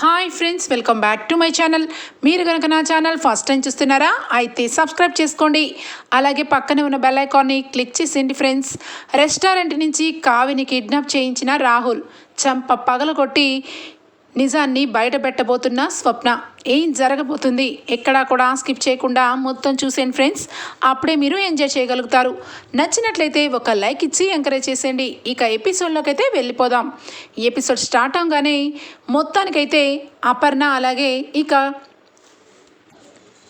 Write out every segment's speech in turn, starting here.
Hi friends welcome back to my channel మీరు కనుక నా ఛానల్ ఫస్ట్ టైం చూస్తున్నారా అయితే సబ్స్క్రైబ్ చేసుకోండి. అలాగే పక్కనే ఉన్న బెల్ ఐకాన్ని క్లిక్ చేసేయండి ఫ్రెండ్స్ రెస్టారెంట్ నుంచి కావిని కిడ్నాప్ చేయించిన రాహుల్ చంప పగలగొట్టి నిజాన్ని బయట పెట్టబోతున్న స్వప్న. ఏం జరగబోతుంది? ఎక్కడా కూడా స్కిప్ చేయకుండా మొత్తం చూసేయండి ఫ్రెండ్స్. అప్పుడే మీరు ఎంజాయ్ చేయగలుగుతారు. నచ్చినట్లయితే ఒక లైక్ ఇచ్చి ఎంకరేజ్ చేసేయండి. ఇక ఎపిసోడ్లోకి అయితే వెళ్ళిపోదాం ఎపిసోడ్ స్టార్ట్ అవగానే మొత్తానికైతే అపర్ణ అలాగే ఇక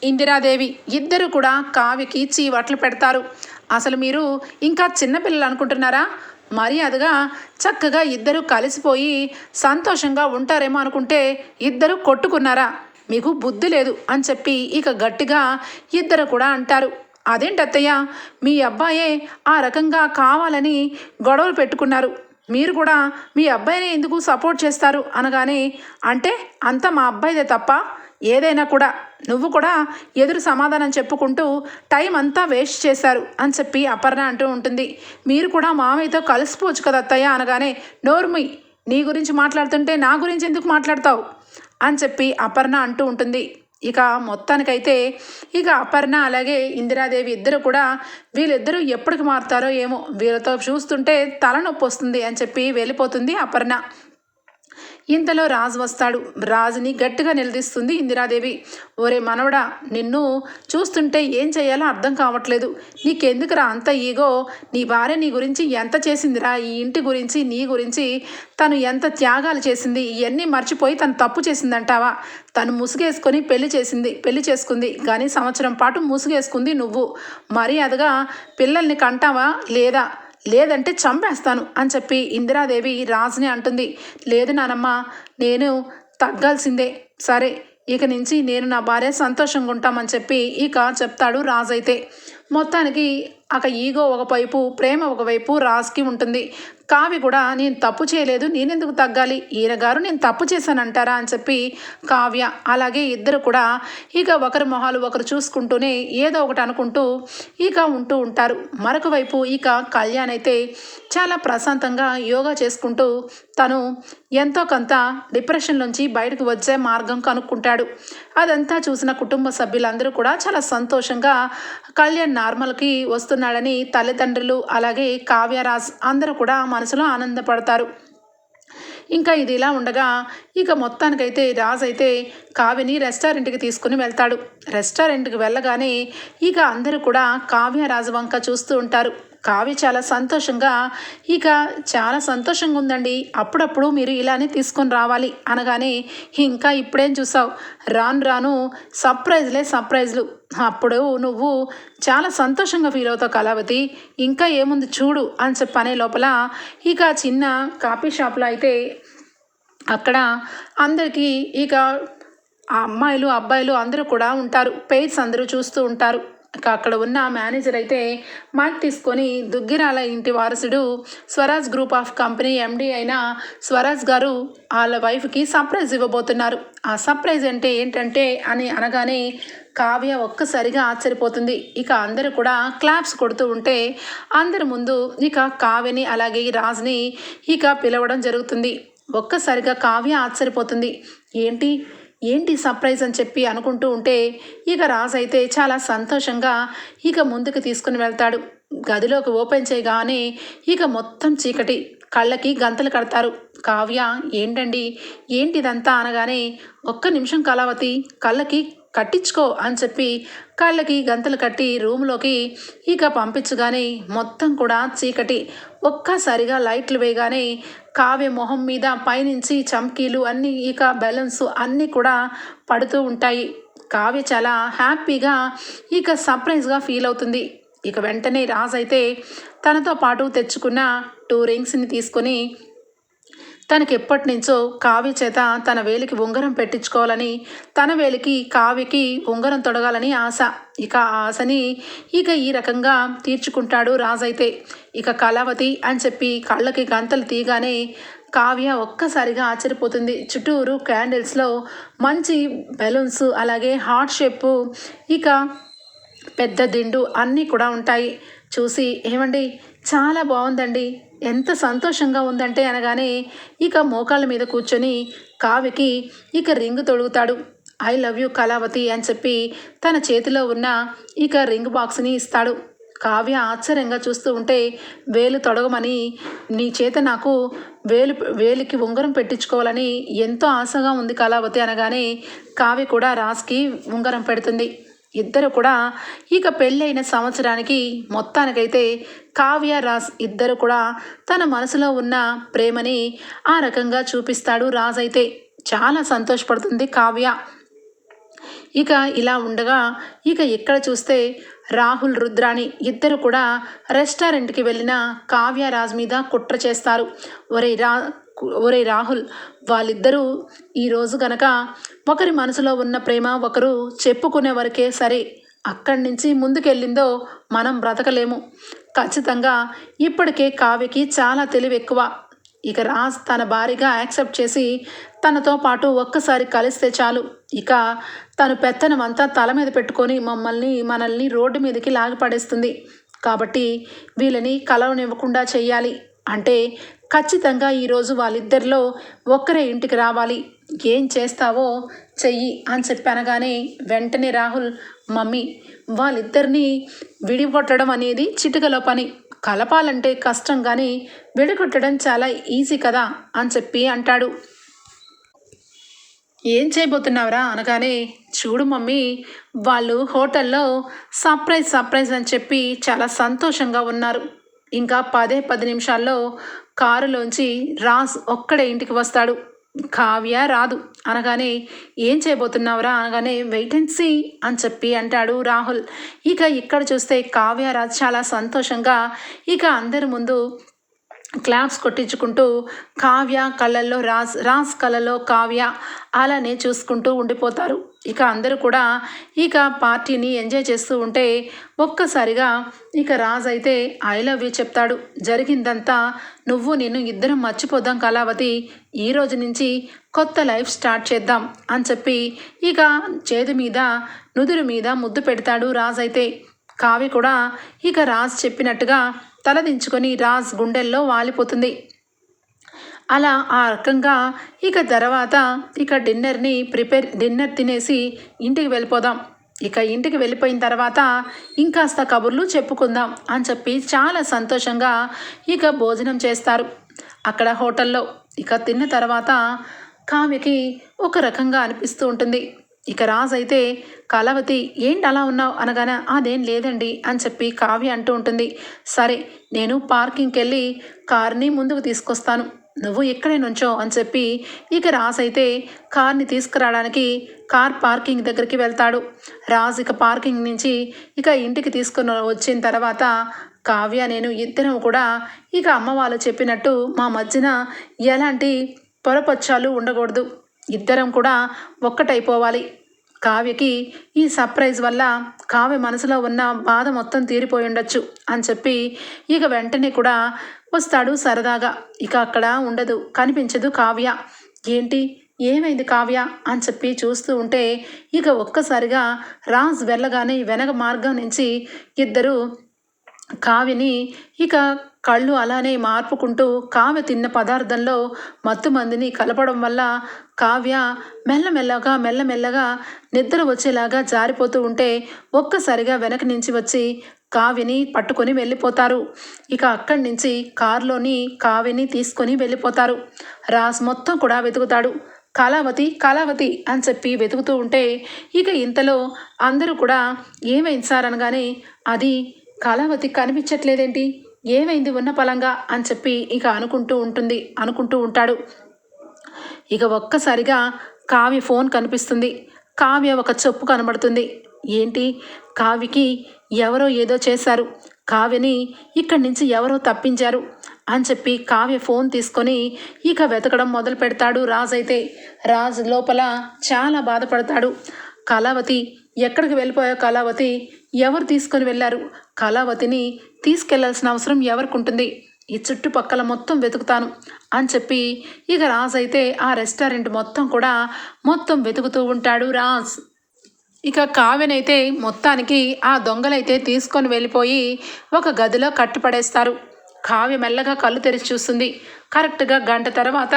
ఇందిరాదేవి ఇద్దరు కూడా కావికి చీవట్లు పెడతారు. అసలు మీరు ఇంకా చిన్నపిల్లలు అనుకుంటున్నారా? మర్యాదగా చక్కగా ఇద్దరు కలిసిపోయి సంతోషంగా ఉంటారేమో అనుకుంటే ఇద్దరు కొట్టుకున్నారా? మీకు బుద్ధి లేదు అని చెప్పి ఇక గట్టిగా ఇద్దరు కూడా అంటారు. అదేంటత్తయ్య? మీ అబ్బాయే ఆ రకంగా కావాలని గొడవలు పెట్టుకున్నారు. మీరు కూడా మీ అబ్బాయిని ఎందుకు సపోర్ట్ చేస్తారు అనగానే అంటే అంత మా అబ్బాయిదే తప్ప ఏదైనా కూడా నువ్వు కూడా ఎదురు సమాధానం చెప్పుకుంటూ టైం అంతా వేస్ట్ చేశారు అని చెప్పి అపర్ణ అంటూ ఉంటుంది. మీరు కూడా మామయ్యతో కలిసిపోవచ్చు కదా అత్తయ్య అనగానే నోర్మి నీ గురించి మాట్లాడుతుంటే నా గురించి ఎందుకు మాట్లాడతావు? అని చెప్పి అపర్ణ అంటూ ఉంటుంది. ఇక మొత్తానికైతే ఇక అపర్ణ అలాగే ఇందిరాదేవి ఇద్దరు కూడా వీళ్ళిద్దరూ ఎప్పటికి మారుతారో ఏమో వీళ్ళతో చూస్తుంటే తలనొప్పి వస్తుంది అని చెప్పి వెళ్ళిపోతుంది అపర్ణ. ఇంతలో రాజు వస్తాడు. రాజుని గట్టిగా నిలదీస్తుంది ఇందిరాదేవి. ఓరే మనవడా నిన్ను చూస్తుంటే ఏం చేయాలో అర్థం కావట్లేదు. నీకెందుకురా అంత ఈగో? నీ భార్య నీ గురించి ఎంత చేసిందిరా? ఈ ఇంటి గురించి నీ గురించి తను ఎంత త్యాగాలు చేసింది? ఇవన్నీ మర్చిపోయి తను తప్పు చేసిందంటావా? తను ముసుగేసుకొని పెళ్ళి చేసింది పెళ్ళి చేసుకుంది. కానీ సంవత్సరం పాటు ముసుగేసుకుంది నువ్వు. మర్యాదగా పిల్లల్ని కంటావా? లేదా లేదంటే చంపేస్తాను అని చెప్పి ఇందిరాదేవి రాజుని అంటుంది. లేదు నానమ్మ నేను తగ్గాల్సిందే. సరే ఇక నుంచి నేను నా భార్య సంతోషంగా ఉంటామని చెప్పి ఇక చెప్తాడు రాజు అయితే మొత్తానికి అక ఈగో ఒకవైపు ప్రేమ ఒకవైపు రాజుకి ఉంటుంది. కావి కూడా నేను తప్పు చేయలేదు నేనెందుకు తగ్గాలి? ఈయనగారు నేను తప్పు చేశానంటారా? అని చెప్పి కావ్య అలాగే ఇద్దరు కూడా ఇక ఒకరి మొహాలు ఒకరు చూసుకుంటూనే ఏదో ఒకటి అనుకుంటూ ఇక ఉంటూ ఉంటారు. మరొక వైపు ఇక కళ్యాణ్ అయితే చాలా ప్రశాంతంగా యోగా చేసుకుంటూ తను ఎంతో కొంత డిప్రెషన్ నుంచి బయటకు వచ్చే మార్గం కనుక్కుంటాడు. అదంతా చూసిన కుటుంబ సభ్యులందరూ కూడా చాలా సంతోషంగా కళ్యాణ్ నార్మల్కి వస్తున్నాడని తల్లిదండ్రులు అలాగే కావ్యరాజ్ అందరూ కూడా మనసులో ఆనందపడతారు. ఇంకా ఇది ఇలా ఉండగా ఇక మొత్తానికైతే రాజ్ అయితే కావ్యని రెస్టారెంట్కి తీసుకుని వెళ్తాడు. రెస్టారెంట్కి వెళ్ళగానే ఇక అందరూ కూడా కావ్య రాజు వంక చూస్తూ ఉంటారు. కావ్య చాలా సంతోషంగా ఇక చాలా సంతోషంగా ఉందండి అప్పుడప్పుడు మీరు ఇలానే తీసుకొని రావాలి. అనగానే ఇంకా ఇప్పుడేం చూసావు? రాను రాను సర్ప్రైజ్లే సర్ప్రైజ్లు. అప్పుడు నువ్వు చాలా సంతోషంగా ఫీల్ అవుతావు కళావతి. ఇంకా ఏముంది చూడు అని చెప్పనే లోపల ఇక చిన్న కాఫీ షాప్లో అయితే అక్కడ అందరికీ ఇక ఆ అమ్మాయిలు అబ్బాయిలు అందరూ కూడా ఉంటారు. పేర్స్ అందరూ చూస్తూ ఉంటారు. అక్కడ ఉన్న మేనేజర్ అయితే మైక్ తీసుకొని దుగ్గిరాల ఇంటి వారసుడు Swaraj group of company MD అయిన స్వరాజ్ గారు వాళ్ళ వైఫ్కి సర్ప్రైజ్ ఇవ్వబోతున్నారు. ఆ సర్ప్రైజ్ అంటే ఏంటంటే అని అనగానే కావ్య ఒక్కసారిగా ఆశ్చర్యపోతుంది. ఇక అందరూ కూడా క్లాప్స్ కొడుతూ ఉంటే అందరి ముందు ఇక కావ్యని అలాగే రాజ్ని ఇక పిలవడం జరుగుతుంది. ఒక్కసారిగా కావ్య ఆశ్చర్యపోతుంది. ఏంటి? ఏంటి సర్ప్రైజ్ అని చెప్పి అనుకుంటూ ఉంటే ఇక రాజు అయితే చాలా సంతోషంగా ఇక ముందుకు తీసుకుని వెళ్తాడు. గదిలోకి ఓపెన్ చేయగానే ఇక మొత్తం చీకటి కళ్ళకి గంతలు కడతారు. కావ్య ఏంటండి? ఏంటిదంతా? అనగానే ఒక్క నిమిషం కళావతి కళ్ళకి కట్టించుకో అని చెప్పి కాళ్ళకి గంతలు కట్టి రూమ్లోకి ఇక పంపించగానే మొత్తం కూడా చీకటి. ఒక్కసారిగా లైట్లు వేయగానే కావ్య మొహం మీద పైనుంచి చమ్కీలు అన్నీ ఇక బెలూన్స్ అన్నీ కూడా పడుతూ ఉంటాయి. కావ్య చాలా హ్యాపీగా ఇక సర్ప్రైజ్గా ఫీల్ అవుతుంది. ఇక వెంటనే రాజ్ అయితే తనతో పాటు తెచ్చుకున్న టూ రింగ్స్ని తీసుకొని తనకి ఎప్పటి నుంచో కావ్య చేత తన వేలికి ఉంగరం పెట్టించుకోవాలని తన వేలికి కావ్యకి ఉంగరం తొడగాలని ఆశ. ఇక ఆ ఆశని ఇక ఈ రకంగా తీర్చుకుంటాడు రాజైతే. ఇక కళావతి అని చెప్పి కళ్ళకి గంతలు తీగానే కావ్య ఒక్కసారిగా ఆశ్చర్యపోతుంది. చుట్టూరు క్యాండిల్స్లో మంచి బెలూన్స్ అలాగే హార్ట్ షేపు ఇక పెద్ద దిండు అన్నీ కూడా ఉంటాయి. చూసి ఏమండి చాలా బాగుందండి. ఎంత సంతోషంగా ఉందంటే అనగానే ఇక మోకాళ్ళ మీద కూర్చొని కావికి ఇక రింగ్ తొడుగుతాడు. ఐ లవ్ యూ కళావతి అని చెప్పి తన చేతిలో ఉన్న ఇక రింగ్ బాక్స్ని ఇస్తాడు. కావ్య ఆశ్చర్యంగా చూస్తూ ఉంటే వేలు తొడగమని నీ చేత నాకు వేలు వేలికి ఉంగరం పెట్టించుకోవాలని ఎంతో ఆశగా ఉంది కళావతి అనగానే కావ్య కూడా రాస్కి ఉంగరం పెడుతుంది. ఇద్దరు కూడా ఇక పెళ్ళైన సంవత్సరానికి మొత్తానికైతే కావ్య రాజ్ ఇద్దరు కూడా తన మనసులో ఉన్న ప్రేమని ఆ రకంగా చూపిస్తాడు రాజ్ అయితే. చాలా సంతోషపడుతుంది కావ్య. ఇక ఇలా ఉండగా ఇక ఇక్కడ చూస్తే రాహుల్ రుద్రాణి ఇద్దరు కూడా రెస్టారెంట్కి వెళ్ళిన కావ్య రాజ్ మీద కుట్ర చేస్తారు. ఒరే రా ఒరే రాహుల్ వాళ్ళిద్దరూ ఈరోజు గనక ఒకరి మనసులో ఉన్న ప్రేమ ఒకరు చెప్పుకునే వరకే సరే అక్కడి నుంచి ముందుకెళ్ళిందో మనం బ్రతకలేము. ఖచ్చితంగా ఇప్పటికే కావ్యకి చాలా తెలివి ఎక్కువ ఇక రాజ్ తన భారీగా యాక్సెప్ట్ చేసి తనతో పాటు ఒక్కసారి కలిస్తే చాలు. ఇక తను పెత్తనం అంతా తల మీద పెట్టుకొని మమ్మల్ని మనల్ని రోడ్డు మీదకి లాగిపడేస్తుంది కాబట్టి వీళ్ళని కలవనివ్వకుండా చెయ్యాలి. అంటే ఖచ్చితంగా ఈరోజు వాళ్ళిద్దరిలో ఒక్కరే ఇంటికి రావాలి. ఏం చేస్తావో చెయ్యి అని చెప్పి అనగానే వెంటనే రాహుల్ మమ్మీ వాళ్ళిద్దరినీ విడిగొట్టడం అనేది చిటికలో పని. కలపాలంటే కష్టం కానీ విడగొట్టడం చాలా ఈజీ కదా అని చెప్పి అంటాడు. ఏం చేయబోతున్నావురా? అనగానే చూడు మమ్మీ వాళ్ళు హోటల్లో సర్ప్రైజ్ సర్ప్రైజ్ అని చెప్పి చాలా సంతోషంగా ఉన్నారు. ఇంకా పదే పది నిమిషాల్లో కారులోంచి రాజ్ ఒక్కడే ఇంటికి వస్తాడు. కావ్య రాదు. అనగానే ఏం చేయబోతున్నావురా? అనగానే వెయిట్ అండ్ సీ అని చెప్పి అంటాడు రాహుల్. ఇక ఇక్కడ చూస్తే కావ్య రాజ్ చాలా సంతోషంగా ఇక అందరి ముందు క్లాప్స్ కొట్టించుకుంటూ కావ్య కళ్ళల్లో రాజ్ రాజ్ కళ్ళలో కావ్య అలానే చూసుకుంటూ ఉండిపోతారు. ఇక అందరూ కూడా ఇక పార్టీని ఎంజాయ్ చేస్తూ ఉంటే ఒక్కసారిగా ఇక రాజ్ అయితే ఐ లవ్ యూ చెప్తాడు. జరిగిందంతా నువ్వు నేను ఇద్దరం మర్చిపోదాం కళావతి ఈ రోజు నుంచి కొత్త లైఫ్ స్టార్ట్ చేద్దాం అని చెప్పి ఇక చేతి మీద నుదురు మీద ముద్దు పెడతాడు రాజ్ అయితే. కావి కూడా ఇక రాజ్ చెప్పినట్టుగా తలదించుకొని రాజ్ గుండెల్లో వాలిపోతుంది. అలా ఆ రకంగా ఇక తర్వాత ఇక డిన్నర్ని ప్రిపేర్ డిన్నర్ తినేసి ఇంటికి వెళ్ళిపోదాం. ఇక ఇంటికి వెళ్ళిపోయిన తర్వాత ఇంకాస్త కబుర్లు చెప్పుకుందాం అని చెప్పి చాలా సంతోషంగా ఇక భోజనం చేస్తారు. అక్కడ హోటల్లో ఇక తిన్న తర్వాత కావ్యకి ఒక రకంగా అనిపిస్తూ ఉంటుంది. ఇక రాజ్ అయితే కళావతి ఏంటి అలా ఉన్నావు? అనగానే అదేం లేదండి అని చెప్పి కావ్య అంటూ ఉంటుంది. సరే నేను పార్కింగ్కి వెళ్ళి కార్ని ముందుకు తీసుకొస్తాను. నువ్వు ఇక్కడే నుంచో అని చెప్పి ఇక రాజ్ అయితే కార్ని తీసుకురావడానికి కార్ పార్కింగ్ దగ్గరికి వెళ్తాడు. రాజ్ ఇక పార్కింగ్ నుంచి ఇక ఇంటికి తీసుకుని వచ్చిన తర్వాత కావ్య నేను ఇద్దరం కూడా ఇక అమ్మ వాళ్ళు చెప్పినట్టు మా మధ్యన ఎలాంటి పొరపచ్చాలు ఉండకూడదు. ఇద్దరం కూడా ఒక్కటైపోవాలి. కావ్యకి ఈ సర్ప్రైజ్ వల్ల కావ్య మనసులో ఉన్న బాధ మొత్తం తీరిపోయి ఉండొచ్చు అని చెప్పి ఇక వెంటనే కూడా వస్తాడు సరదాగా. ఇక అక్కడ ఉండదు. కనిపించదు కావ్య. ఏంటి? ఏమైంది కావ్య? అని చెప్పి చూస్తూ ఉంటే ఇక ఒక్కసారిగా రాజ్ వెళ్ళగానే వెనక మార్గం నుంచి ఇద్దరు కావ్యని ఇక కళ్ళు అలానే మార్పుకుంటూ కావ్య తిన్న పదార్థంలో మత్తు మందిని కలపడం వల్ల కావ్య మెల్లమెల్లగా మెల్లమెల్లగా నిద్ర వచ్చేలాగా జారిపోతూ ఉంటే ఒక్కసారిగా వెనక నుంచి వచ్చి కావ్యని పట్టుకొని వెళ్ళిపోతారు. ఇక అక్కడి నుంచి కారులోని కావ్యని తీసుకొని వెళ్ళిపోతారు. రాజ్ మొత్తం కూడా వెతుకుతాడు. కళావతి కళావతి అని చెప్పి వెతుకుతూ ఉంటే ఇక ఇంతలో అందరూ కూడా ఏమైంది సార్ అనగానే అది కళావతి కనిపించట్లేదేంటి? ఏమైంది ఉన్న పలంగా అని చెప్పి ఇక అనుకుంటూ ఉంటుంది అనుకుంటూ ఉంటాడు. ఇక ఒక్కసారిగా కావ్య ఫోన్ కనిపిస్తుంది. కావ్య ఒక చెప్పు కనబడుతుంది. ఏంటి? కావ్యకి ఎవరో ఏదో చేశారు. కావ్యని ఇక్కడి నుంచి ఎవరో తప్పించారు అని చెప్పి కావ్య ఫోన్ తీసుకొని ఇక వెతకడం మొదలు పెడతాడు రాజ్ అయితే. రాజ్ లోపల చాలా బాధపడతాడు. కళావతి ఎక్కడికి వెళ్ళిపోయా కళావతి? ఎవరు తీసుకొని వెళ్ళారు? కళావతిని తీసుకెళ్ళాల్సిన అవసరం ఎవరికి ఉంటుంది? ఈ చుట్టుపక్కల మొత్తం వెతుకుతాను అని చెప్పి ఇక రాజ్ అయితే ఆ రెస్టారెంట్ మొత్తం కూడా మొత్తం వెతుకుతూ ఉంటాడు రాజ్. ఇక కావ్యనైతే మొత్తానికి ఆ దొంగలైతే తీసుకొని వెళ్ళిపోయి ఒక గదిలో కట్టుపడేస్తారు. కావ్య మెల్లగా కళ్ళు తెరిచి చూస్తుంది. కరెక్ట్గా గంట తర్వాత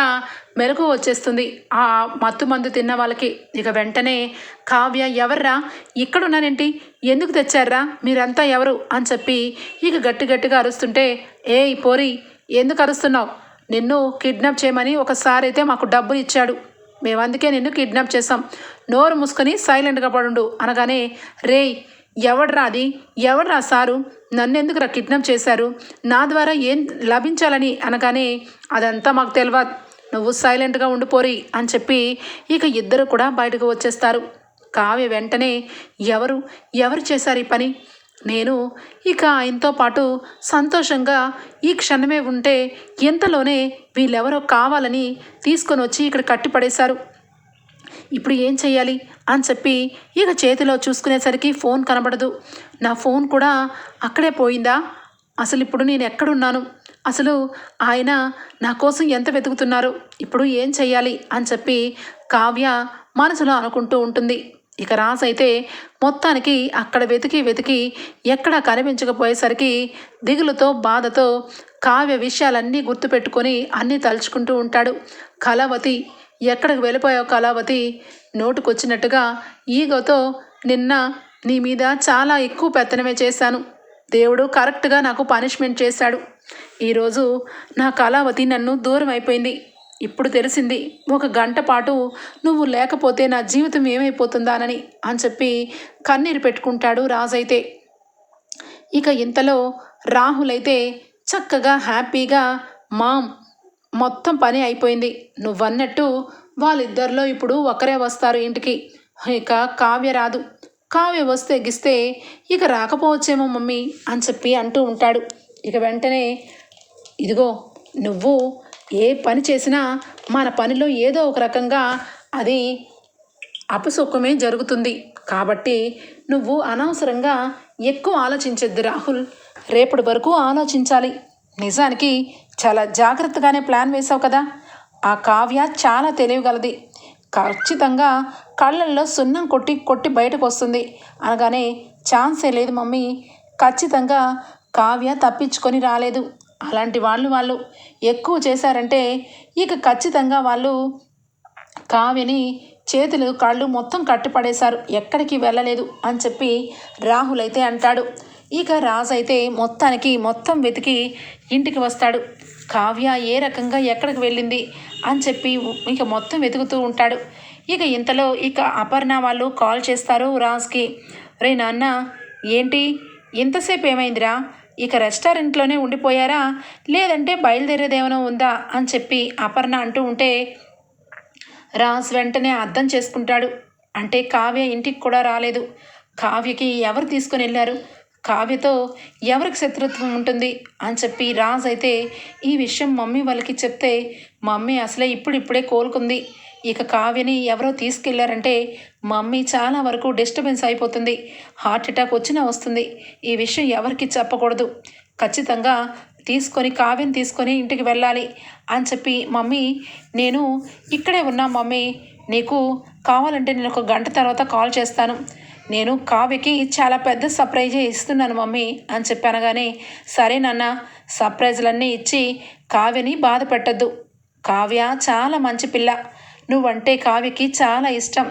మెలకు వచ్చేస్తుంది ఆ మత్తు మందు తిన్న వాళ్ళకి. ఇక వెంటనే కావ్య ఎవర్రా? ఇక్కడున్నానేంటి? ఎందుకు తెచ్చారా మీరంతా ఎవరు? అని చెప్పి ఇక గట్టి గట్టిగా అరుస్తుంటే ఏయ్ పోరి ఎందుకు అరుస్తున్నావు? నిన్ను కిడ్నాప్ చేయమని ఒకసారి అయితే మాకు డబ్బులు ఇచ్చాడు. మేము అందుకే నిన్ను కిడ్నాప్ చేశాం. నోరు మూసుకొని సైలెంట్గా పడుండు. అనగానే రేయ్ ఎవడ్రా అది? ఎవడ్రా సారు? నన్ను ఎందుకురా కిడ్నాప్ చేశారు? నా ద్వారా ఏం లభించాలని? అనగానే అదంతా మాకు తెలియదు నువ్వు సైలెంట్గా ఉండిపోరి అని చెప్పి ఇక ఇద్దరు కూడా బయటకు వచ్చేస్తారు. కావ్య వెంటనే ఎవరు? ఎవరు చేశారు ఈ పని? నేను ఇక ఆయనతో పాటు సంతోషంగా ఈ క్షణమే ఉంటే ఎంతలోనే వీళ్ళెవరో కావాలని తీసుకొని వచ్చి ఇక్కడ కట్టిపడేశారు. ఇప్పుడు ఏం చేయాలి అని చెప్పి ఇక చేతిలో చూసుకునేసరికి ఫోన్ కనబడదు. నా ఫోన్ కూడా అక్కడే పోయిందా? అసలు ఇప్పుడు నేను ఎక్కడున్నాను? అసలు ఆయన నా కోసం ఎంత వెతుకుతున్నారు? ఇప్పుడు ఏం చేయాలి అని చెప్పి కావ్య మనసులో అనుకుంటూ ఉంటుంది. ఇక రాజు అయితే మొత్తానికి అక్కడ వెతికి వెతికి ఎక్కడా కనిపించకపోయేసరికి దిగులుతో బాధతో కావ్య విషయాలన్నీ గుర్తుపెట్టుకొని అన్నీ తలుచుకుంటూ ఉంటాడు. కళావతి ఎక్కడికి వెళ్ళిపోయావు కళావతి? నోటుకొచ్చినట్టుగా ఈగోతో నిన్న నీ మీద చాలా ఎక్కువ పెత్తనమే చేశాను. దేవుడు కరెక్ట్గా నాకు పనిష్మెంట్ చేశాడు. ఈరోజు నా కళావతి నన్ను దూరం అయిపోయింది ఇప్పుడు తెలిసింది ఒక గంట పాటు నువ్వు లేకపోతే నా జీవితం ఏమైపోతుందానని అని చెప్పి కన్నీరు పెట్టుకుంటాడు రాజైతే ఇక ఇంతలో రాహుల్ అయితే చక్కగా హ్యాపీగా మామ్ మొత్తం పని అయిపోయింది. నువ్వన్నట్టు వాళ్ళిద్దరిలో ఇప్పుడు ఒకరే వస్తారు ఇంటికి. ఇక కావ్య రాదు. కావ్య వస్తే గిస్తే ఇక రాకపోవచ్చేమో మమ్మీ అని చెప్పి అంటూ ఉంటాడు. ఇక వెంటనే ఇదిగో నువ్వు ఏ పని చేసినా మన పనిలో ఏదో ఒక రకంగా అది అపసుఖమే జరుగుతుంది. కాబట్టి నువ్వు అనవసరంగా ఎక్కువ ఆలోచించద్దు రాహుల్. రేపటి వరకు ఆలోచించాలి. నిజానికి చాలా జాగ్రత్తగానే ప్లాన్ వేసావు కదా. ఆ కావ్య చాలా తెలియగలది ఖచ్చితంగా కళ్ళల్లో సున్నం కొట్టి కొట్టి బయటకు వస్తుంది. అనగానే ఛాన్సే లేదు మమ్మీ. ఖచ్చితంగా కావ్య తప్పించుకొని రాలేదు. అలాంటి వాళ్ళు వాళ్ళు ఎక్కువ చేశారంటే ఇక ఖచ్చితంగా వాళ్ళు కావ్యని చేతులు కాళ్ళు మొత్తం కట్టుపడేశారు. ఎక్కడికి వెళ్ళలేదు అని చెప్పి రాహుల్ అయితే అంటాడు. ఇక రాజు అయితే మొత్తానికి మొత్తం వెతికి ఇంటికి వస్తాడు. కావ్య ఏ రకంగా ఎక్కడికి వెళ్ళింది అని చెప్పి ఇక మొత్తం వెతుకుతూ ఉంటాడు. ఇక ఇంతలో ఇక అపర్ణ వాళ్ళు కాల్ చేస్తారు రాజ్కి. రే నాన్న ఏంటి? ఎంతసేపు ఏమైందిరా? ఇక రెస్టారెంట్లోనే ఉండిపోయారా? లేదంటే బయలుదేరేదేమైనా ఉందా? అని చెప్పి అపర్ణ అంటూ ఉంటే రాజ్ వెంటనే అర్థం చేసుకుంటాడు. అంటే కావ్య ఇంటికి కూడా రాలేదు. కావ్యకి ఎవరు తీసుకొని వెళ్ళారు? కావ్యతో ఎవరికి శత్రుత్వం ఉంటుంది? అని చెప్పి రాజ్ అయితే ఈ విషయం మమ్మీ వాళ్ళకి చెప్తే మమ్మీ అసలే ఇప్పుడిప్పుడే కోలుకుంది. ఇక కావ్యని ఎవరో తీసుకెళ్ళారంటే మమ్మీ చాలా వరకు డిస్టర్బెన్స్ అయిపోతుంది. హార్ట్ అటాక్ వచ్చినా వస్తుంది. ఈ విషయం ఎవరికి చెప్పకూడదు. ఖచ్చితంగా తీసుకొని కావ్యం తీసుకొని ఇంటికి వెళ్ళాలి అని చెప్పి మమ్మీ నేను ఇక్కడే ఉన్నా మమ్మీ. నీకు కావాలంటే నేను ఒక గంట తర్వాత కాల్ చేస్తాను. నేను కావ్యకి చాలా పెద్ద సర్ప్రైజే ఇస్తున్నాను మమ్మీ అని చెప్పాను కానీ సరే నాన్న సర్ప్రైజ్లన్నీ ఇచ్చి కావ్యని బాధ పెట్టద్దు కావ్య చాలా మంచి పిల్ల. నువ్వంటే కావ్యకి చాలా ఇష్టం.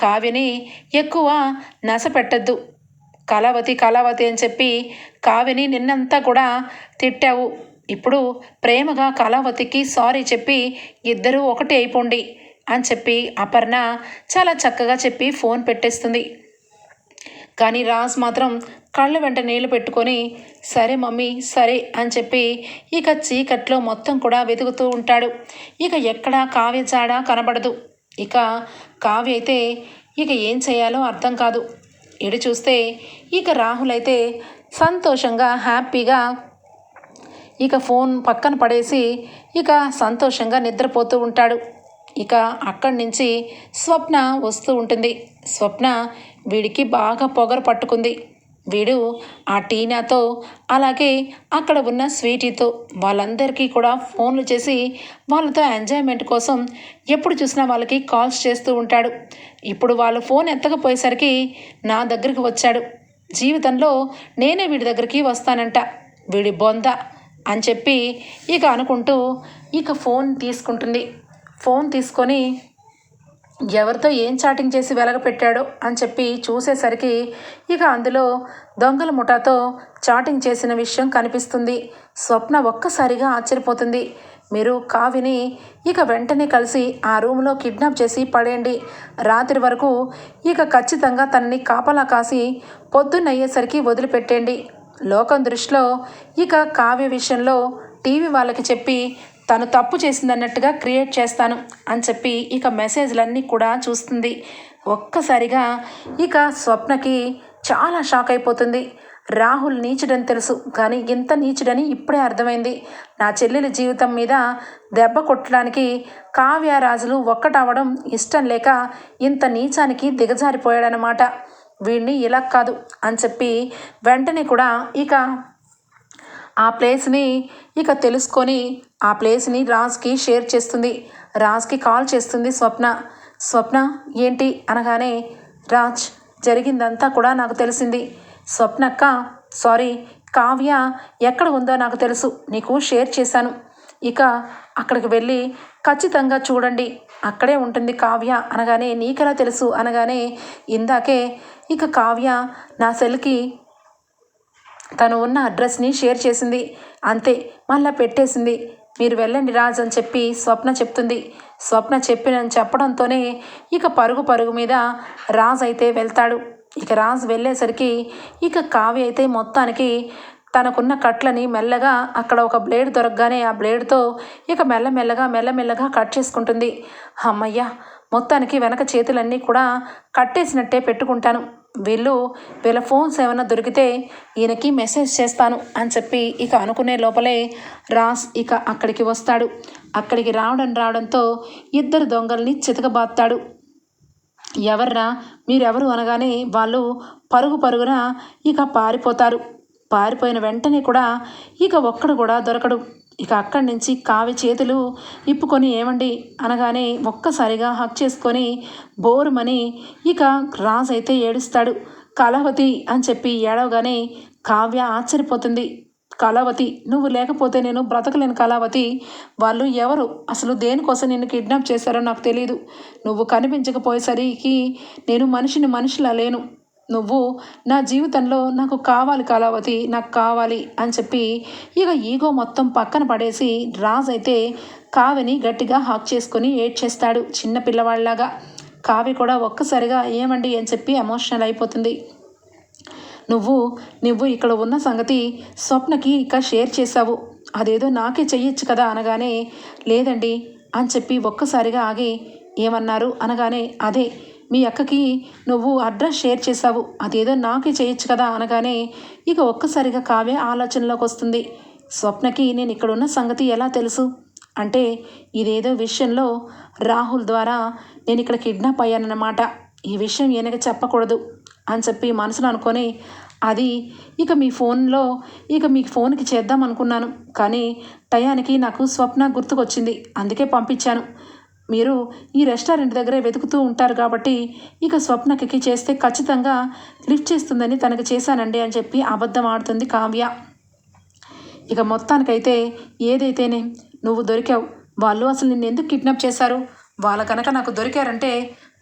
కావ్యని ఎక్కువ నసపెట్టద్దు. కళావతి కళావతి అని చెప్పి కావ్యని నిన్నంతా కూడా తిట్టావు. ఇప్పుడు ప్రేమగా కళావతికి సారీ చెప్పి ఇద్దరూ ఒకటి అయిపోండి అని చెప్పి అపర్ణ చాలా చక్కగా చెప్పి ఫోన్ పెట్టేస్తుంది. కానీ రాజ్ మాత్రం కళ్ళ వెంట నీళ్ళు పెట్టుకొని సరే మమ్మీ సరే అని చెప్పి ఇక చీకట్లో మొత్తం కూడా వెతుకుతూ ఉంటాడు. ఇక ఎక్కడా కావ్య జాడ కనబడదు. ఇక కావ్య అయితే ఇక ఏం చేయాలో అర్థం కాదు. ఇడి చూస్తే ఇక రాహుల్ అయితే సంతోషంగా హ్యాపీగా ఇక ఫోన్ పక్కన పడేసి ఇక సంతోషంగా నిద్రపోతూ ఉంటాడు. ఇక అక్కడి నుంచి స్వప్న వస్తూ ఉంటుంది. స్వప్న వీడికి బాగా పొగరు పట్టుకుంది. వీడు ఆ టీనాతో అలాగే అక్కడ ఉన్న స్వీటీతో వాళ్ళందరికీ కూడా ఫోన్లు చేసి వాళ్ళతో ఎంజాయ్మెంట్ కోసం ఎప్పుడు చూసినా వాళ్ళకి కాల్స్ చేస్తూ ఉంటాడు. ఇప్పుడు వాళ్ళు ఫోన్ ఎత్తకపోయేసరికి నా దగ్గరికి వచ్చాడు. జీవితంలో నేనే వీడి దగ్గరికి వస్తానంట. వీడి బొంద అని చెప్పి ఇక అనుకుంటూ ఇక ఫోన్ తీసుకుంటుంది. ఫోన్ తీసుకొని ఎవరితో ఏం చాటింగ్ చేసి వెలగపెట్టాడో అని చెప్పి చూసేసరికి ఇక అందులో దొంగల ముఠాతో చాటింగ్ చేసిన విషయం కనిపిస్తుంది. స్వప్న ఒక్కసారిగా ఆశ్చర్యపోతుంది. మీరు కావిని ఇక వెంటనే కలిసి ఆ రూమ్లో కిడ్నాప్ చేసి పడేయండి. రాత్రి వరకు ఇక ఖచ్చితంగా తనని కాపలా కాసి పొద్దున్నయ్యేసరికి వదిలిపెట్టేయండి. లోకం దృష్టిలో ఇక కావ్య విషయంలో టీవీ వాళ్ళకి చెప్పి తను తప్పు చేసిందన్నట్టుగా క్రియేట్ చేస్తాను అని చెప్పి ఇక మెసేజ్లన్నీ కూడా చూస్తుంది. ఒక్కసారిగా ఇక స్వప్నకి చాలా షాక్ అయిపోతుంది. రాహుల్ నీచుడని తెలుసు కానీ ఇంత నీచుడని ఇప్పుడే అర్థమైంది. నా చెల్లెలి జీవితం మీద దెబ్బ కొట్టడానికి కావ్యరాజులు ఒక్కటవడం ఇష్టం లేక ఇంత నీచానికి దిగజారిపోయాడనమాట వీడిని ఇలా కాదు అని చెప్పి వెంటనే కూడా ఇక ఆ ప్లేస్ని ఇక తెలుసుకొని ఆ ప్లేస్ని రాజ్కి షేర్ చేస్తుంది. రాజ్కి కాల్ చేస్తుంది స్వప్న. స్వప్న ఏంటి అనగానే రాజ్ జరిగిందంతా కూడా నాకు తెలిసింది. స్వప్నక్క సారీ కావ్య ఎక్కడ ఉందో నాకు తెలుసు. నీకు షేర్ చేశాను. ఇక అక్కడికి వెళ్ళి ఖచ్చితంగా చూడండి. అక్కడే ఉంటుంది కావ్య అనగానే నీకెలా తెలుసు అనగానే ఇందాకే ఇక కావ్య నా సెల్కి తను ఉన్న అడ్రస్ని షేర్ చేసింది. అంతే మళ్ళా పెట్టేసింది. మీరు వెళ్ళండి రాజ్ అని చెప్పి స్వప్న చెప్తుంది. స్వప్న చెప్పిన చెప్పడంతోనే ఇక పరుగు పరుగు మీద రాజ్ అయితే వెళ్తాడు. ఇక రాజ్ వెళ్ళేసరికి ఇక కావ్య అయితే మొత్తానికి తనకున్న కట్లని మెల్లగా అక్కడ ఒక బ్లేడ్ దొరకగానే ఆ బ్లేడ్తో ఇక మెల్లమెల్లగా మెల్లమెల్లగా కట్ చేసుకుంటుంది. అమ్మయ్య మొత్తానికి వెనక చేతులన్నీ కూడా కట్టేసినట్టే పెట్టుకుంటాను. వీళ్ళు వీళ్ళ ఫోన్స్ ఏమైనా దొరికితే ఈయనకి మెసేజ్ చేస్తాను అని చెప్పి ఇక అనుకునే లోపలే రాస్ ఇక అక్కడికి వస్తాడు. అక్కడికి రావడం రావడంతో ఇద్దరు దొంగల్ని చితకబాత్తాడు ఎవర్రా? మీరెవరు? అనగానే వాళ్ళు పరుగు పరుగున ఇక పారిపోతారు. పారిపోయిన వెంటనే కూడా ఇక ఒక్కడు కూడా దొరకడు. ఇక అక్కడి నుంచి కావి చేతులు ఇప్పుకొని ఏమండి? అనగానే ఒక్కసారిగా హక్ చేసుకొని బోరుమని ఇక రాజ్ అయితే ఏడుస్తాడు. కళావతి అని చెప్పి ఏడవగానే కావ్య ఆశ్చర్యపోతుంది. కళావతి నువ్వు లేకపోతే నేను బ్రతకలేను కళావతి. వాళ్ళు ఎవరు? అసలు దేనికోసం నిన్ను కిడ్నాప్ చేశారో నాకు తెలియదు నువ్వు కనిపించకపోయేసరికి నేను మనిషిని మనిషిలా లేను. నువ్వు నా జీవితంలో నాకు కావాలి కళావతి నాకు కావాలి అని చెప్పి ఇక ఈగో మొత్తం పక్కన పడేసి రాజ్ అయితే కావిని గట్టిగా హాక్ చేసుకొని ఏడ్చేస్తాడు చిన్న పిల్లవాళ్ళలాగా కావి కూడా ఒక్కసారిగా ఏమండి అని చెప్పి ఎమోషనల్ అయిపోతుంది. నువ్వు నువ్వు ఇక్కడ ఉన్న సంగతి స్వప్నకి ఇక షేర్ చేశావు. అదేదో నాకే చెయ్యొచ్చు కదా అనగానే లేదండి అని చెప్పి ఒక్కసారిగా ఆగి ఏమన్నారు? అనగానే అదే మీ అక్కకి నువ్వు అడ్రస్ షేర్ చేశావు. అదేదో నాకే చేయొచ్చు కదా అనగానే ఇక ఒక్కసారిగా కావ్య ఆలోచనలోకి వస్తుంది. స్వప్నకి నేను ఇక్కడున్న సంగతి ఎలా తెలుసు? అంటే ఇదేదో విషయంలో రాహుల్ ద్వారా నేను ఇక్కడ కిడ్నాప్ అయ్యానన్నమాట. ఈ విషయం ఈయనకి చెప్పకూడదు అని చెప్పి మనసులో అనుకొని అది ఇక మీ ఫోన్లో ఇక మీ ఫోన్కి చేద్దాం అనుకున్నాను. కానీ టయానికి నాకు స్వప్న గుర్తుకొచ్చింది. అందుకే పంపించాను. మీరు ఈ రెస్టారెంట్ దగ్గరే వెతుకుతూ ఉంటారు కాబట్టి ఇక స్వప్నకి చేస్తే ఖచ్చితంగా లిఫ్ట్ చేస్తుందని తనకు చేశానండి అని చెప్పి అబద్ధం ఆడుతుంది కావ్య. ఇక మొత్తానికైతే ఏదైతేనే నువ్వు దొరికావు. వాళ్ళు అసలు నిన్ను ఎందుకు కిడ్నాప్ చేశారు? వాళ్ళ కనుక నాకు దొరికారంటే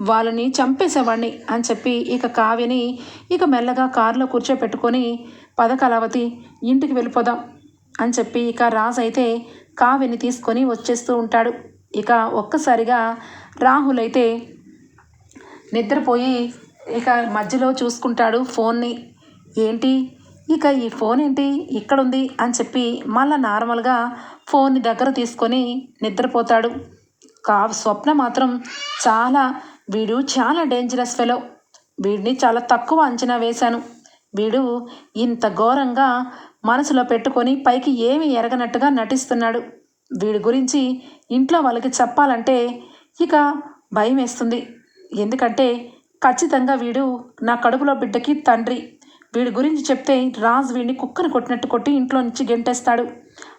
వాళ్ళని చంపేసేవాడిని అని చెప్పి ఇక కావ్యని ఇక మెల్లగా కారులో కూర్చోపెట్టుకొని పద కళావతి ఇంటికి వెళ్ళిపోదాం అని చెప్పి ఇక రాజు అయితే కావ్యని తీసుకొని వచ్చేస్తూ ఉంటాడు. ఇక ఒక్కసారిగా రాహుల్ అయితే నిద్రపోయి ఇక మధ్యలో చూసుకుంటాడు ఫోన్ని. ఏంటి? ఇక ఈ ఫోన్ ఏంటి? ఇక్కడుంది అని చెప్పి మళ్ళా నార్మల్గా ఫోన్ని దగ్గర తీసుకొని నిద్రపోతాడు. కా స్వప్న మాత్రం చాలా వీడు చాలా డేంజరస్ ఫెలో వీడిని చాలా తక్కువ అంచనా వేశాను. వీడు ఇంత ఘోరంగా మనసులో పెట్టుకొని పైకి ఏమి ఎరగనట్టుగా నటిస్తున్నాడు. వీడి గురించి ఇంట్లో వాళ్ళకి చెప్పాలంటే ఇక భయం వేస్తుంది. ఎందుకంటే ఖచ్చితంగా వీడు నా కడుపులో బిడ్డకి తండ్రి. వీడి గురించి చెప్తే రాజు వీడిని కుక్కను కొట్టినట్టు కొట్టి ఇంట్లో నుంచి గెంటేస్తాడు.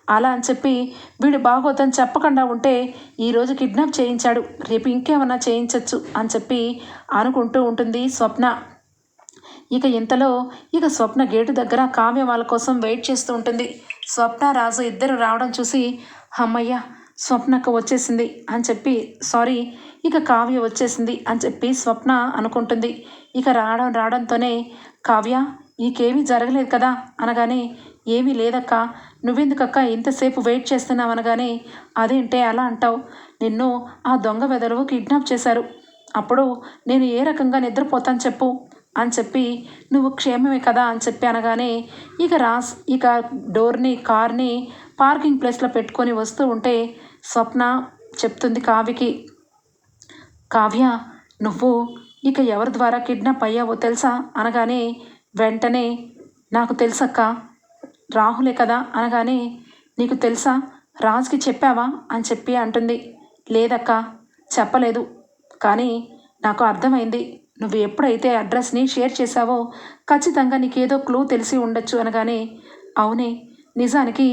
అలా అని చెప్పి వీడు బాగోతని చెప్పకుండా ఉంటే ఈరోజు కిడ్నాప్ చేయించాడు. రేపు ఇంకేమన్నా చేయించవచ్చు అని చెప్పి అనుకుంటూ ఉంటుంది స్వప్న. ఇక ఇంతలో ఇక స్వప్న గేటు దగ్గర కావ్య వాళ్ళ కోసం వెయిట్ చేస్తూ ఉంటుంది. స్వప్న రాజు ఇద్దరు రావడం చూసి అమ్మయ్య స్వప్నక్క వచ్చేసింది అని చెప్పి సారీ ఇక కావ్య వచ్చేసింది అని చెప్పి స్వప్న అనుకుంటుంది. ఇక రావడం రావడంతోనే కావ్య నీకేమీ జరగలేదు కదా అనగానే ఏమీ లేదక్క. నువ్వెందుకక్క ఇంతసేపు వెయిట్ చేస్తున్నావు? అనగానే అదేంటే అలా అంటావు? నిన్ను ఆ దొంగ వెదరువు కిడ్నాప్ చేశారు. అప్పుడు నేను ఏ రకంగా నిద్రపోతాను చెప్పు అని చెప్పి నువ్వు క్షేమమే కదా అని చెప్పి అనగానే ఇక రాస్ ఇక డోర్ని కార్ని పార్కింగ్ ప్లేస్లో పెట్టుకొని వస్తూ ఉంటే స్వప్న చెప్తుంది కావ్యకి కావ్య నువ్వు ఇక ఎవరి ద్వారా కిడ్నాప్ అయ్యావో తెలుసా? అనగానే వెంటనే నాకు తెలుసక్క రాహులే కదా? అనగానే నీకు తెలుసా రాజుకి చెప్పావా? అని చెప్పి అంటుంది. లేదక్క చెప్పలేదు. కానీ నాకు అర్థమైంది. నువ్వు ఎప్పుడైతే అడ్రస్ని షేర్ చేశావో ఖచ్చితంగా నీకేదో క్లూ తెలిసి ఉండొచ్చు. అనగానే అవునే నిజానికి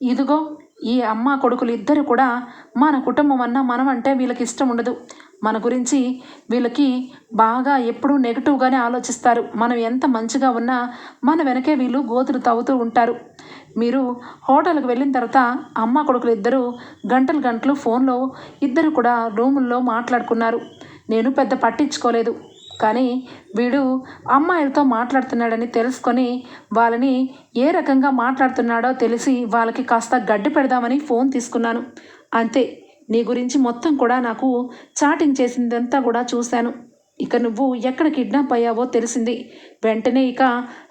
ఇదిగో ఈ అమ్మ కొడుకులు ఇద్దరు కూడా మన కుటుంబం అన్నా మనం అంటే వీళ్ళకి ఇష్టం ఉండదు. మన గురించి వీళ్ళకి బాగా ఎప్పుడూ నెగిటివ్గానే ఆలోచిస్తారు. మనం ఎంత మంచిగా ఉన్నా మన వెనకే వీళ్ళు గోతులు తవ్వుతూ ఉంటారు. మీరు హోటల్కి వెళ్ళిన తర్వాత అమ్మ కొడుకులు ఇద్దరు గంటలు గంటలు ఫోన్లో ఇద్దరు కూడా రూముల్లో మాట్లాడుకున్నారు. నేను పెద్ద పట్టించుకోలేదు. కానీ వీడు అమ్మాయిలతో మాట్లాడుతున్నాడని తెలుసుకొని వాళ్ళని ఏ రకంగా మాట్లాడుతున్నాడో తెలిసి వాళ్ళకి కాస్త గడ్డి పెడదామని ఫోన్ తీసుకున్నాను. అంతే నీ గురించి మొత్తం కూడా నాకు చాటింగ్ చేసిందంతా కూడా చూశాను. ఇక నువ్వు ఎక్కడ కిడ్నాప్ అయ్యావో తెలిసింది. వెంటనే ఇక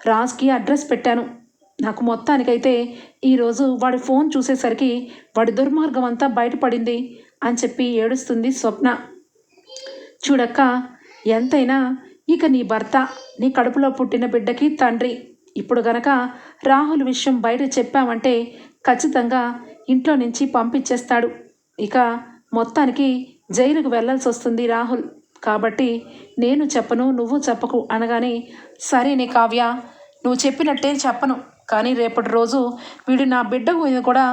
రాజ్కి అడ్రస్ పెట్టాను. నాకు మొత్తానికైతే ఈరోజు వాడి ఫోన్ చూసేసరికి వాడి దుర్మార్గం అంతా బయటపడింది అని చెప్పి ఏడుస్తుంది స్వప్న. చూడక్క ఎంతైనా ఇక నీ భర్త నీ కడుపులో పుట్టిన బిడ్డకి తండ్రి. ఇప్పుడు గనక రాహుల్ విషయం బయట చెప్పామంటే ఖచ్చితంగా ఇంట్లో నుంచి పంపించేస్తాడు. ఇక మొత్తానికి జైలుకు వెళ్ళాల్సి వస్తుంది రాహుల్. కాబట్టి నేను చెప్పను నువ్వు చెప్పకు అనగానే సరేనే కావ్య నువ్వు చెప్పినట్టే చెప్పను. కానీ రేపటి రోజు వీడు నా బిడ్డ మీద కూడా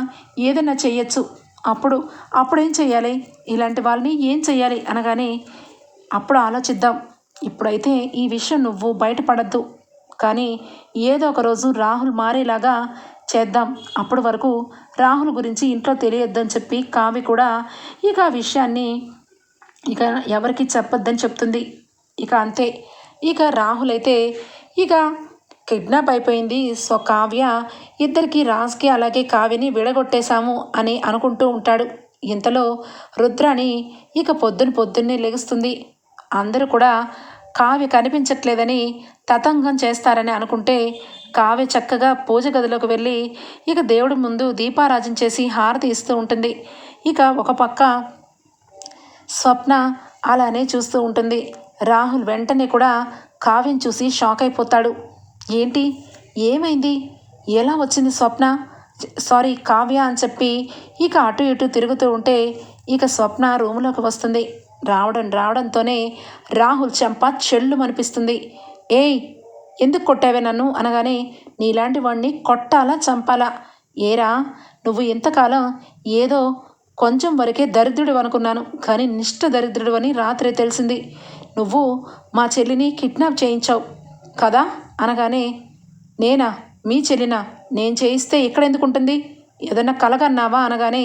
ఏదైనా చెయ్యొచ్చు. అప్పుడు అప్పుడేం చేయాలి ఇలాంటి వాళ్ళని ఏం చేయాలి అనగానే అప్పుడు ఆలోచిద్దాం. ఇప్పుడైతే ఈ విషయం నువ్వు బయటపడద్దు. కానీ ఏదో ఒక రోజు రాహుల్ మారేలాగా చేద్దాం. అప్పటి వరకు రాహుల్ గురించి ఇంట్లో తెలియొద్దని చెప్పి కావి కూడా ఇక ఆ విషయాన్ని ఇక ఎవరికి చెప్పొద్దని చెప్తుంది. ఇక అంతే. ఇక రాహుల్ అయితే ఇక కిడ్నాప్ అయిపోయింది. సో కావ్య ఇద్దరికి రాజ్కి అలాగే కావ్యని విడగొట్టేశాము అని అనుకుంటూ ఉంటాడు. ఇంతలో రుద్రాణి ఇక పొద్దున పొద్దున్నే లెగుస్తుంది. అందరూ కూడా కావ్య కనిపించట్లేదని తతంగం చేస్తారని అనుకుంటే కావ్య చక్కగా పూజ గదిలోకి వెళ్ళి ఇక దేవుడి ముందు దీపారాజన చేసి హారతి ఇస్తూ ఉంటుంది. ఇక ఒక పక్క స్వప్న అలానే చూస్తూ ఉంటుంది. రాహుల్ వెంటనే కూడా కావ్యం చూసి షాక్ అయిపోతాడు. ఏంటి? ఏమైంది? ఎలా వచ్చింది స్వప్న? సారీ కావ్య అని చెప్పి ఇక అటు ఇటు తిరుగుతూ ఉంటే ఇక స్వప్న రూములోకి వస్తుంది. రావడం రావడంతోనే రాహుల్ చెంప చెల్లు అనిపిస్తుంది ఏయ్ ఎందుకు కొట్టావే నన్ను? అనగానే నీలాంటి వాడిని కొట్టాలా చంపాలా? ఏరా నువ్వు ఇంతకాలం ఏదో కొంచెం వరకే దరిద్రుడు అనుకున్నాను కానీ నిష్ఠ దరిద్రుడు అని రాత్రి తెలిసింది. నువ్వు మా చెల్లిని కిడ్నాప్ చేయించావు కదా? అనగానే నేనా? మీ చెల్లినా? నేను చేయిస్తే ఇక్కడ ఎందుకు ఉంటుంది ఏదన్నా కలగన్నావా? అనగానే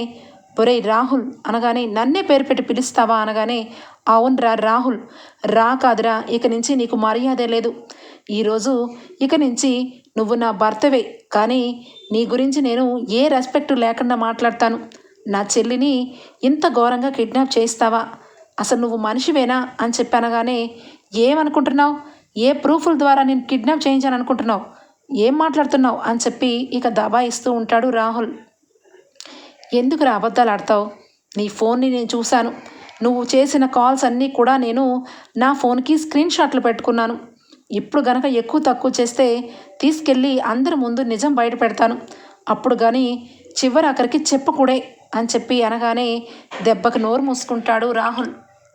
ఒరే రాహుల్ అనగానే నన్నే పేరు పెట్టి పిలుస్తావా అనగానే అవునరా రాహుల్. రా కాదురా ఇక నుంచి నీకు మర్యాదే లేదు. ఈరోజు ఇక నుంచి నువ్వు నా భర్తవే కానీ నీ గురించి నేను ఏ రెస్పెక్ట్ లేకుండా మాట్లాడతాను. నా చెల్లిని ఇంత ఘోరంగా కిడ్నాప్ చేయిస్తావా? అసలు నువ్వు మనిషివేనా అని చెప్పనగానే ఏమనుకుంటున్నావు? ఏ ప్రూఫ్ల ద్వారా నేను కిడ్నాప్ చేయించాను అనుకుంటున్నావు ఏం మాట్లాడుతున్నావు? అని చెప్పి ఇక దబాయిస్తూ ఉంటాడు రాహుల్. ఎందుకు నా అబద్ధాలు ఆడతావు? నీ ఫోన్ని నేను చూశాను. నువ్వు చేసిన కాల్స్ అన్నీ కూడా నేను నా ఫోన్కి స్క్రీన్ షాట్లు పెట్టుకున్నాను. ఇప్పుడు గనక ఎక్కువ తక్కువ చేస్తే తీసుకెళ్ళి అందరి ముందు నిజం బయట పెడతాను. అప్పుడు కానీ చివరి అక్కడికి చెప్పకూడే అని చెప్పి అనగానే దెబ్బకి నోరు మూసుకుంటాడు రాహుల్.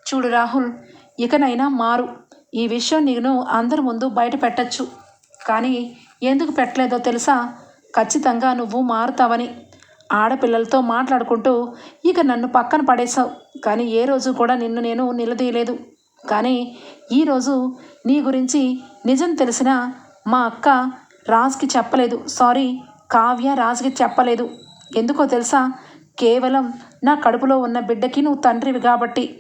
చూడు రాహుల్ ఇకనైనా మారు. ఈ విషయం నేను అందరి ముందు బయట పెట్టచ్చు. కానీ ఎందుకు పెట్టలేదో తెలుసా? ఖచ్చితంగా నువ్వు మారుతావని. ఆడపిల్లలతో మాట్లాడుకుంటూ ఇక నన్ను పక్కన పడేశావు కానీ ఏ రోజు కూడా నిన్ను నేను నిలదీయలేదు. కానీ ఈరోజు నీ గురించి నిజం తెలిసిన మా అక్క రాజ్కి చెప్పలేదు. సారీ కావ్య రాజ్కి చెప్పలేదు. ఎందుకో తెలుసా? కేవలం నా కడుపులో ఉన్న బిడ్డకి నువ్వు తండ్రివి కాబట్టి.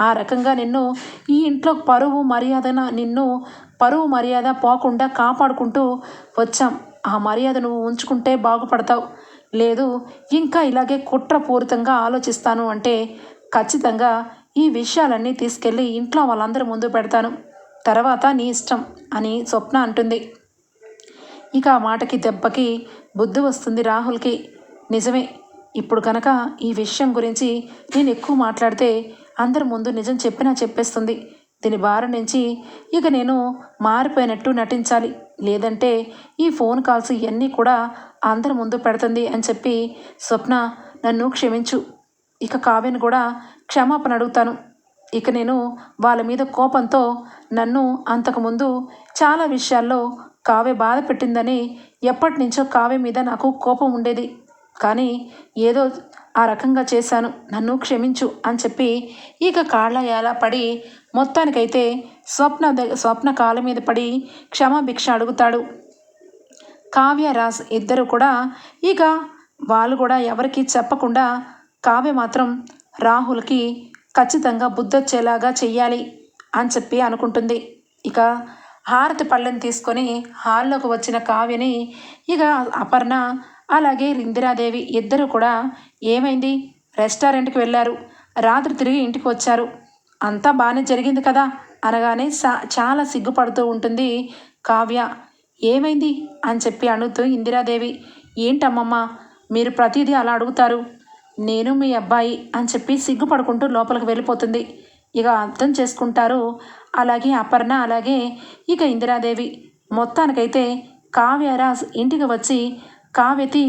ఆ రకంగా నిన్ను ఈ ఇంట్లో పరువు మర్యాదన నిన్ను పరువు మర్యాద పోకుండా కాపాడుకుంటూ వచ్చాం. ఆ మర్యాద నువ్వు ఉంచుకుంటే బాగుపడతావు. లేదు ఇంకా ఇలాగే కుట్రపూరితంగా ఆలోచిస్తాను అంటే ఖచ్చితంగా ఈ విషయాలన్నీ తీసుకెళ్ళి ఇంట్లో వాళ్ళందరి ముందు పెడతాను. తర్వాత నీ ఇష్టం అని స్వప్న అంటుంది. ఇక ఆ మాటకి దెబ్బకి బుద్ధి వస్తుంది రాహుల్కి. నిజమే ఇప్పుడు కనుక ఈ విషయం గురించి నేను ఎక్కువ మాట్లాడితే అందరి ముందు నిజం చెప్పినా చెప్పేస్తుంది. దీని బారి నుంచి ఇక నేను మారిపోయినట్టు నటించాలి. లేదంటే ఈ ఫోన్ కాల్స్ ఇవన్నీ కూడా అందరి ముందు పెడుతుంది అని చెప్పి స్వప్న నన్ను క్షమించు. ఇక కావ్యను కూడా క్షమాపణ అడుగుతాను. ఇక నేను వాళ్ళ మీద కోపంతో నన్ను అంతకుముందు చాలా విషయాల్లో కావ్య బాధ పెట్టిందని ఎప్పటి నుంచో కావ్య మీద నాకు కోపం ఉండేది. కానీ ఏదో ఆ రకంగా చేశాను. నన్ను క్షమించు అని చెప్పి ఇక కాళ్ళ ఎలా పడి మొత్తానికైతే స్వప్న స్వప్న కాళ్ళ మీద పడి క్షమాభిక్ష అడుగుతాడు. కావ్య రాజ్ ఇద్దరు కూడా ఇక వాళ్ళు కూడా ఎవరికి చెప్పకుండా కావ్య మాత్రం రాహుల్కి ఖచ్చితంగా బుద్ధొచ్చేలాగా చెయ్యాలి అని చెప్పి అనుకుంటుంది. ఇక హారతి పళ్ళెని తీసుకొని హాల్లోకి వచ్చిన కావ్యని ఇక అపర్ణ అలాగే ఇందిరాదేవి ఇద్దరు కూడా ఏమైంది? రెస్టారెంట్కి వెళ్ళారు. రాత్రి తిరిగి ఇంటికి వచ్చారు. అంతా బాగానే జరిగింది కదా? అనగానే సా చాలా సిగ్గుపడుతూ ఉంటుంది కావ్య. ఏమైంది? అని చెప్పి అడుగుతూ ఇందిరాదేవి. ఏంటమ్మమ్మ మీరు ప్రతిదీ అలా అడుగుతారు? నేను మీ అబ్బాయి అని చెప్పి సిగ్గుపడుకుంటూ లోపలికి వెళ్ళిపోతుంది. ఇక అర్థం చేసుకుంటారు. అలాగే అపర్ణ అలాగే ఇక ఇందిరాదేవి. మొత్తానికైతే కావ్యరాజ్ ఇంటికి వచ్చి కావ్యతి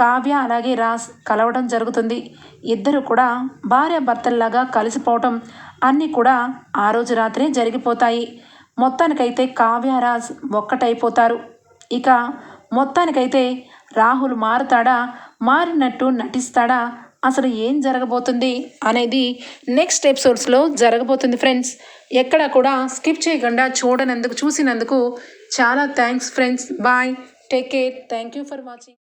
కావ్య అలాగే రాజ్ కలవడం జరుగుతుంది. ఇద్దరు కూడా భార్య భర్తల్లాగా కలిసిపోవటం అన్నీ కూడా ఆ రోజు రాత్రే జరిగిపోతాయి. మొత్తానికైతే కావ్య రాజ్ ఒక్కటైపోతారు. ఇక మొత్తానికైతే రాహుల్ మారుతాడా మారినట్టు నటిస్తాడా అసలు ఏం జరగబోతుంది అనేది నెక్స్ట్ ఎపిసోడ్స్లో జరగబోతుంది ఫ్రెండ్స్. ఎక్కడ కూడా స్కిప్ చేయకుండా చూడనందుకు చూసినందుకు చాలా thanks friends. Bye. Take care. Thank you for watching.